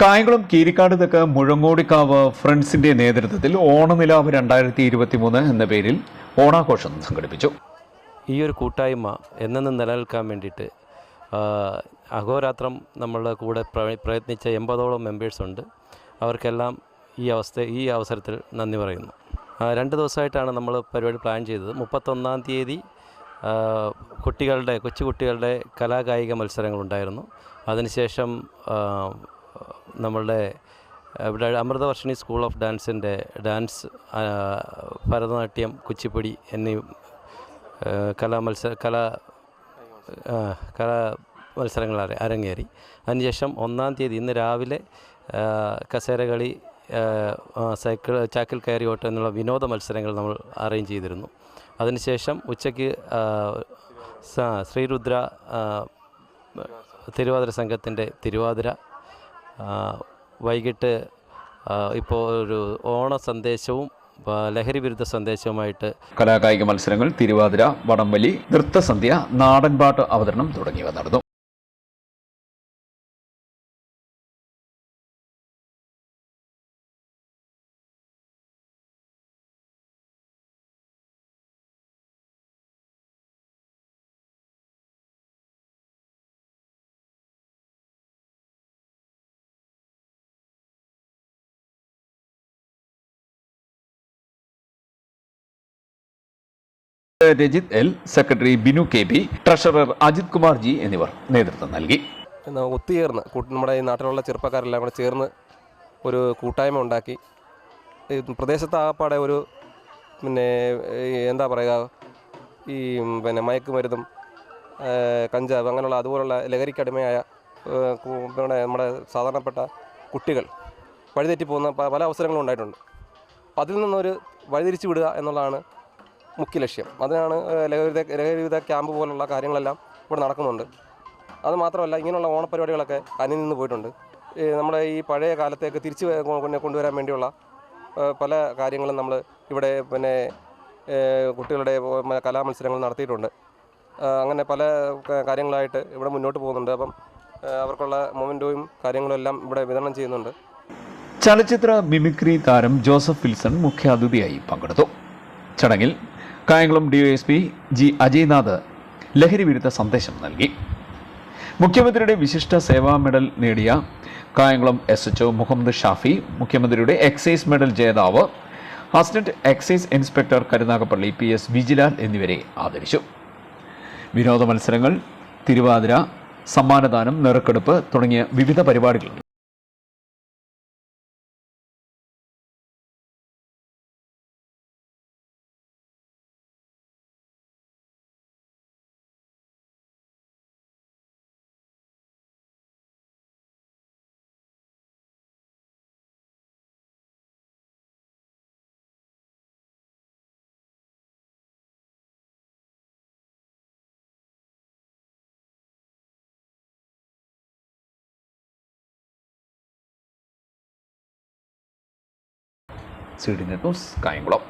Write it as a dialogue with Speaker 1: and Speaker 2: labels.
Speaker 1: കായംകുളം കീരിക്കാട് തെക്ക് മുഴങ്ങോടിക്കാവ് ഫ്രണ്ട്സിന്റെ നേതൃത്വത്തിൽ ഓണനിലാവ് രണ്ടായിരത്തി ഇരുപത്തി മൂന്ന് എന്ന പേരിൽ ഓണാഘോഷം സംഘടിപ്പിച്ചു.
Speaker 2: ഈ ഒരു കൂട്ടായ്മ എന്നെന്നും നിലനിൽക്കാൻ വേണ്ടിയിട്ട് അഹോരാത്രം നമ്മളുടെ കൂടെ പ്ര- പ്രയത്നിച്ച എൺപതോളം മെമ്പേഴ്സ് ഉണ്ട്. അവർക്കെല്ലാം ഈ അവസ്ഥ ഈ അവസരത്തിൽ നന്ദി പറയുന്നു. രണ്ട് ദിവസമായിട്ടാണ് നമ്മൾ പരിപാടി പ്ലാൻ ചെയ്തത്. മുപ്പത്തൊന്നാം തീയതി കുട്ടികളുടെ കൊച്ചുകുട്ടികളുടെ കലാകായിക മത്സരങ്ങളുണ്ടായിരുന്നു. അതിനുശേഷം നമ്മളുടെ ഇവിടെ അമൃതവർഷിണി സ്കൂൾ ഓഫ് ഡാൻസിന്റെ ഡാൻസ് ഭരതനാട്യം കുച്ചിപ്പുടി എന്നീ കലാമത്സര കലാ കലാ മത്സരങ്ങൾ അര- അരങ്ങേറി. അതിനുശേഷം ഒന്നാം തീയതി ഇന്ന് രാവിലെ കസേരകളി സൈക്കിൾ ചാക്കിൽ കയറി ഓട്ടം എന്നുള്ള വിനോദ മത്സരങ്ങൾ നമ്മൾ അറേഞ്ച് ചെയ്തിരുന്നു. അതിനുശേഷം ഉച്ചയ്ക്ക് ശ്രീരുദ്ര തിരുവാതിര സംഘത്തിന്റെ തിരുവാതിര വൈകിട്ട് ഇപ്പോൾ ഒരു ഓണ സന്ദേശവും ലഹരി വിരുദ്ധ സന്ദേശവുമായിട്ട്
Speaker 1: കലാകായിക മത്സരങ്ങൾ തിരുവാതിര വടംവലി നൃത്തസന്ധ്യ നാടൻപാട്ട് അവതരണം തുടങ്ങിയവ നടന്നു. Rajith L secretary Binu K P treasurer Ajith Kumar G എന്നിവർ നേതൃത്വം നൽകി.
Speaker 3: ഒത്തുചേർന്ന് നമ്മുടെ ഈ നാട്ടിലുള്ള ചെറുപ്പക്കാരെല്ലാം കൂടെ ചേർന്ന് ഒരു കൂട്ടായ്മ ഉണ്ടാക്കി. പ്രദേശത്ത് ആകപ്പാടെ ഒരു പിന്നെ എന്താ പറയുക ഈ പിന്നെ മയക്കുമരുന്നും ആ, കഞ്ചാവ് അങ്ങനെയുള്ള അതുപോലുള്ള ലഹരിക്കടിമയായ നമ്മുടെ സാധാരണപ്പെട്ട കുട്ടികൾ വഴിതെറ്റി പോകുന്ന പല അവസരങ്ങളും ഉണ്ടായിട്ടുണ്ട്. അതിൽ നിന്നൊരു വഴിതിരിച്ചു വിടുക എന്നുള്ളതാണ് മുഖ്യ ലക്ഷ്യം അതിനാണ് ആ, ലഹരി ലഹരിവിധ ക്യാമ്പ് പോലുള്ള കാര്യങ്ങളെല്ലാം ഇവിടെ നടക്കുന്നുണ്ട്. അത് മാത്രമല്ല ഇങ്ങനെയുള്ള ഓണപരിപാടികളൊക്കെ അന്യം നിന്ന് പോയിട്ടുണ്ട്. നമ്മുടെ ഈ പഴയ കാലത്തേക്ക് തിരിച്ച് കൊണ്ടുവരാൻ വേണ്ടിയുള്ള പല കാര്യങ്ങളും നമ്മൾ ഇവിടെ പിന്നെ കുട്ടികളുടെ കലാമത്സരങ്ങൾ നടത്തിയിട്ടുണ്ട്. അങ്ങനെ പല കാര്യങ്ങളായിട്ട് ഇവിടെ മുന്നോട്ട് പോകുന്നുണ്ട്. അപ്പം അവർക്കുള്ള മൊമെന്റോയും കാര്യങ്ങളും എല്ലാം ഇവിടെ വിതരണം ചെയ്യുന്നുണ്ട്.
Speaker 1: ചലച്ചിത്ര മിമിക്രി താരം ജോസഫ് വിൽസൺ മുഖ്യാതിഥിയായി പങ്കെടുത്തു. ചടങ്ങിൽ കായംകുളം ഡിവൈഎസ്പി ജി അജയ്നാഥ് ലഹരി വിരുദ്ധ സന്ദേശം നൽകി. മുഖ്യമന്ത്രിയുടെ വിശിഷ്ട സേവാ മെഡൽ നേടിയ കായംകുളം എസ് എച്ച്ഒ മുഹമ്മദ് ഷാഫി മുഖ്യമന്ത്രിയുടെ എക്സൈസ് മെഡൽ ജേതാവ് assistant excise inspector Karunagappally P S Vijilal എന്നിവരെ ആദരിച്ചു. വിനോദ മത്സരങ്ങൾ തിരുവാതിര സമ്മാനദാനം നെറുക്കെടുപ്പ് തുടങ്ങിയ വിവിധ പരിപാടികൾ C D net news Kayamkulam